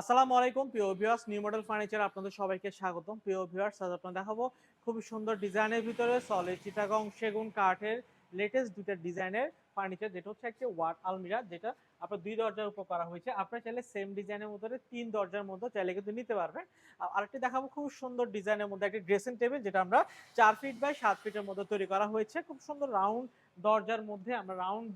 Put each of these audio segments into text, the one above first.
আসসালামু আলাইকুম, প্রিয় ভিউয়ার্স নিউ মডেল ফার্নিচার আপনাদের সবাইকে স্বাগতম। প্রিয় ভিউয়ার্স আজ আপনাদের দেখাবো খুবই সুন্দর ডিজাইনের ভিতরে সলিড চিটাগং সেগুন কাঠের লেটেস্ট দুইটা ডিজাইনের ফার্নিচার যেটা হচ্ছে একটি ওয়ার্ড আলমিরা যেটা আপনার দুই দরজার উপর করা হয়েছে। আপনার চাইলে সেম ডিজাইনের মধ্যে তিন দরজার মধ্যে চাইলে কিন্তু নিতে পারবেন। আর আরেকটি দেখাবো খুব সুন্দর ডিজাইনের মধ্যে একটি ড্রেসিং টেবিল যেটা আমরা চার ফিট বাই সাত ফিটের মধ্যে তৈরি করা হয়েছে। খুব সুন্দর রাউন্ড দরজার মধ্যে আমরা রাউন্ড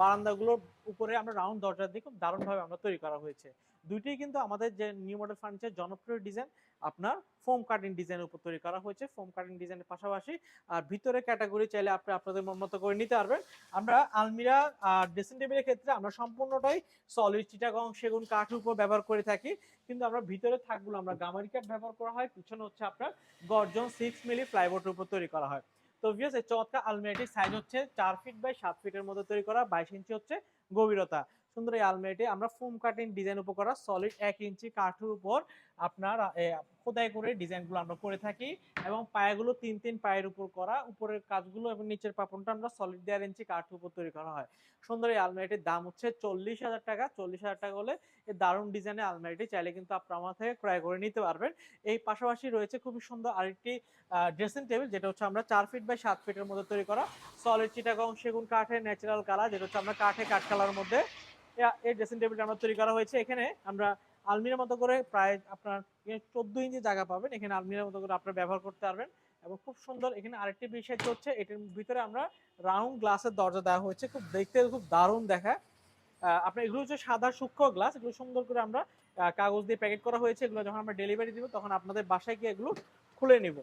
বারান্দাগুলোর উপরে আমরা রাউন্ড দরজা দিয়ে খুব দারুণভাবে আমরা তৈরি করা হয়েছে। দুইটাই কিন্তু আমাদের যে নিউ মডেল ফার্নিচার জনপ্রিয় ডিজাইন আপনার ফোম কাটিং ডিজাইনের উপর তৈরি করা হয়েছে। ফোম কাটিং ডিজাইনের পাশাপাশি, আর ভিতরে ক্যাটাগরি চাইলে আপনি আপনাদের মন মতো করে নিতে পারবেন। আমরা আলমিরা, আর ড্রেসিং টেবিলের ক্ষেত্রে আমরা সম্পূর্ণটাই সলিড চিটাগং সেগুন কাঠের উপর ব্যবহার করে থাকি। কিন্তু আমরা ভিতরে থাকগুলো আমরা গামারি কাঠ ব্যবহার করা হয়। পিছনে হচ্ছে আপনার গর্জন সিক্স মিলি প্লাইবোর্ডের উপর তৈরি করা হয়। তো ভিউস এই চমৎকার আলমিরাটির সাইজ হচ্ছে চার ফিট বাই সাত ফিটের মধ্যে তৈরি করা, বাইশ ইঞ্চি হচ্ছে গভীরতা। সুন্দর এই আলমারিটি আমরা ফোম কাটিং ডিজাইন উপর করা সলিড এক ইঞ্চি কাঠের উপর আপনার খোদাই করে ডিজাইনগুলো আমরা করে থাকি এবং পায়াগুলো তিন তিন পায়ের উপর করা, উপরের কাজগুলো এবং নিচের পাপনটা আমরা সলিড দেড় ইঞ্চি কাঠের উপর তৈরি করা হয়। সুন্দর এই আলমারিটির দাম হচ্ছে চল্লিশ হাজার টাকা, চল্লিশ হাজার টাকা হলে এই দারুণ ডিজাইনের আলমারিটি চাইলে কিন্তু আপনার আমার থেকে ক্রয় করে নিতে পারবেন। এই পাশাপাশি রয়েছে খুবই সুন্দর আরেকটি ড্রেসিং টেবিল যেটা হচ্ছে আমরা চার ফিট বাই সাত ফিটের মধ্যে তৈরি করা। সলিড চিটাগং সেগুন কাঠের ন্যাচারাল কালার যেটা হচ্ছে আমরা কাঠে কাঠ কালার মধ্যে। এই ড্রেসিং টেবিলটা আমরা তৈরি করা হয়েছে। এখানে আমরা আলমিরার মতো করে প্রায় আপনার চোদ্দ ইঞ্চি জায়গা পাবেন। এখানে আলমিরার মতো করে আপনার ব্যবহার করতে পারবেন। এবং খুব সুন্দর এখানে আরেকটি বিষয় হচ্ছে এটার ভিতরে আমরা রাউন্ড গ্লাসের দরজা দেওয়া হয়েছে। খুব দেখতে খুব দারুণ আহ, আপনার এগুলো হচ্ছে সাদা সূক্ষ্ম গ্লাস। এগুলো সুন্দর করে আমরা কাগজ দিয়ে প্যাকেট করা হয়েছে। এগুলো যখন আমরা ডেলিভারি দিব তখন আপনাদের বাসায় গিয়ে এগুলো খুলে নিব।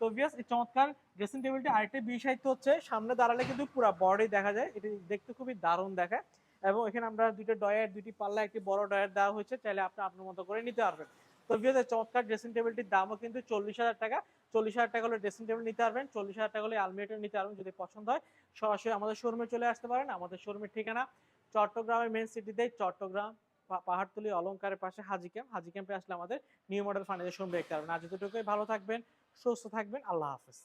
তো বিয়াস এই চমৎকার ড্রেসিং টেবিলটি আরেকটি বিষয়িত হচ্ছে। সামনে দাঁড়ালে কিন্তু পুরো বডি দেখা যায়। এটি দেখতে খুবই দারুণ দেখায়। এবং এখানে আমরা দুইটা ডয়ার দুইটি পাল্লা, একটি বড় ডয়ার দেওয়া হয়েছে, চাইলে আপনি আপনার মতো করে নিতে পারবেন। তো বিয়াস চমৎকার ড্রেসিং টেবিলটির দামও কিন্তু চল্লিশ হাজার টাকা। চল্লিশ হাজার টাকা হলে ড্রেসিং টেবিল নিতে পারবেন, চল্লিশ হাজার টাকা হলে আলমিরাটা নিতে পারবেন যদি পছন্দ হয়। সরাসরি আমাদের শোরুমে চলে আসতে পারেন, আমাদের শোরুমের ঠিকানা চট্টগ্রামের মেন সিটিতে চট্টগ্রাম পাহাড়তলি, অলংকারের পাশে হাজি ক্যাম্প হাজি ক্যাম্পে আসলে আমাদের নিউ মডেল ফার্নিচার শোরুম দেখতে পারবেন। আজ যতটুকুই ভালো থাকবেন, সুস্থ থাকবেন, আল্লাহ হাফেজ।